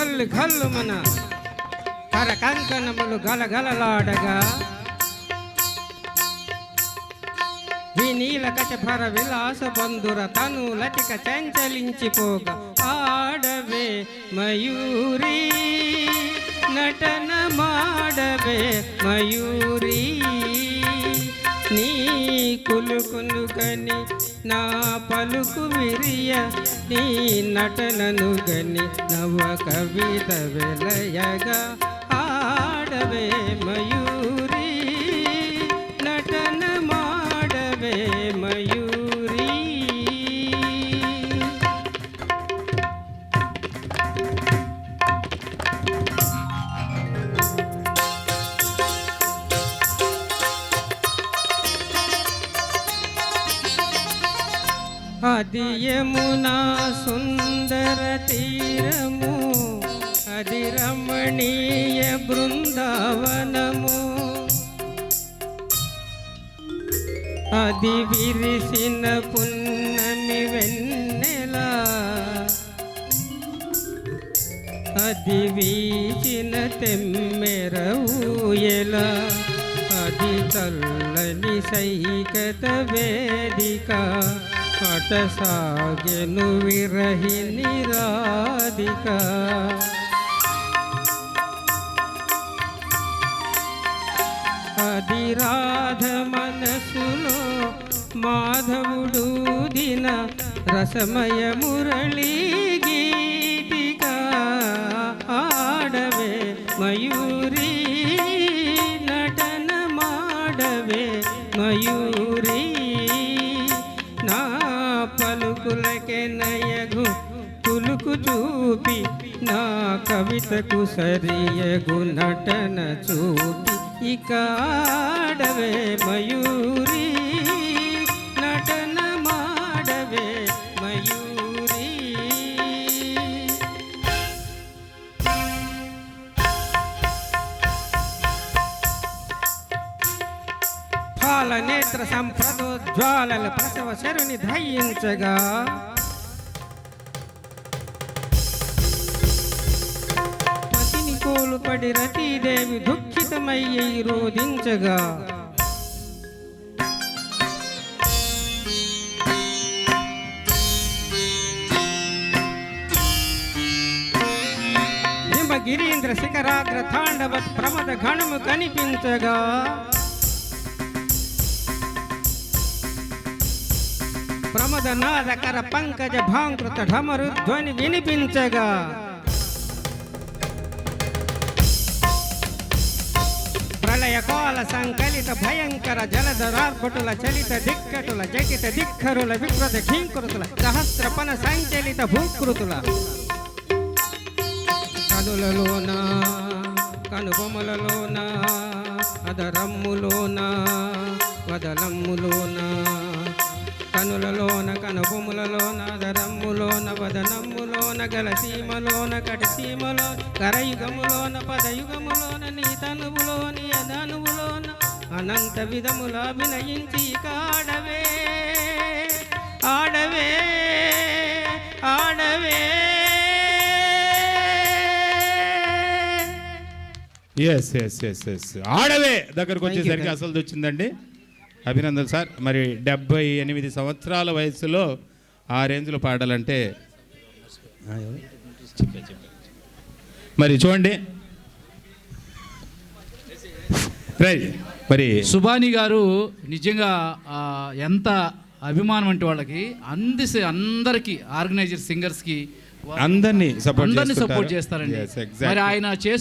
ఘల్లు ఘల్లు మన. కర కంకణములు గలగలలాడగా వినీల కచభర విలాస బంధుర తను లతిక చంచలించిపోగా ఆడవే మయూరి నటన మాడవే మయూరీ. కులుకును గని నా పలుకు విరియ నీ నటనను గని నవ కవిత వెలయగా ఆడవే మయూరి అది యమునా సుందర తీరము అది రమణీయ బృందావనము అది విరిసిన పున్నమి వెన్నెల అది వీచిన తెమ్మెర ఊయల అది చల్లని సైకత వేదిక అట సాగెను విరహిని రాధిక అది రాధ మనసులో మాధవుడు దిన రసమయ మురళీ గీతిక ఆడవే మయూరి నటన మాడవే మయూరి నా పలుకులకే నయగు కులుకు చూపి నా కవితకు సరియగు నటన చూపి ఇకాడవే మయూరీ ఫాల నేత్ర సంప్రదోజ్వాలల ప్రసవ శరుని ధయించగా పతిని కోలుపడి రతీదేవి దుఃఖితమయ్యి రోధించగా. గిరీంద్ర శిఖరాగ్ర తాండవ ప్రమద గణము కనిపించగా. ప్రమద నాదకర పంకజ భాంకృత ఢమరు ధ్వని వినిపించగా ప్రళయ కాల సంకలిత భయంకర జలధరార్భటుల చలిత దిక్కటుల జటిత దిక్కరుల వికృత ఘీంకృతుల సహస్రపన సంచలిత భూకృతుల కనులలోన కనుబొమలలోన అదరమ్ములోన వదలమ్ములోన కనులలోన కనుబొములలోన అదరమ్ములోన వదనమ్ములోన గలసీమలోన కటిసీమలో కరయుగములోన పదయుగములోన నీ తనువులోని అదనువులోన అనంత విధముల అభినయించి కాడవే ఆడవే ఆడవే. ఎస్ ఎస్ ఎస్ ఎస్ ఆడవే. దగ్గరకు వచ్చేసరికి. అసలు వచ్చిందండి. అభినందన సార్. మరి డెబ్బై ఎనిమిది సంవత్సరాల వయసులో ఆ రేంజ్లో పాడాలంటే. మరి చూడండి. రైట్ మరి సుబాని గారు నిజంగా ఎంత అభిమానం అంటే వాళ్ళకి అంది అందరికి ఆర్గనైజర్ సింగర్స్కి అందరినీ సపోర్ట్ అందరినీ సపోర్ట్ చేస్తారండి. మరి ఆయన చేస్తున్న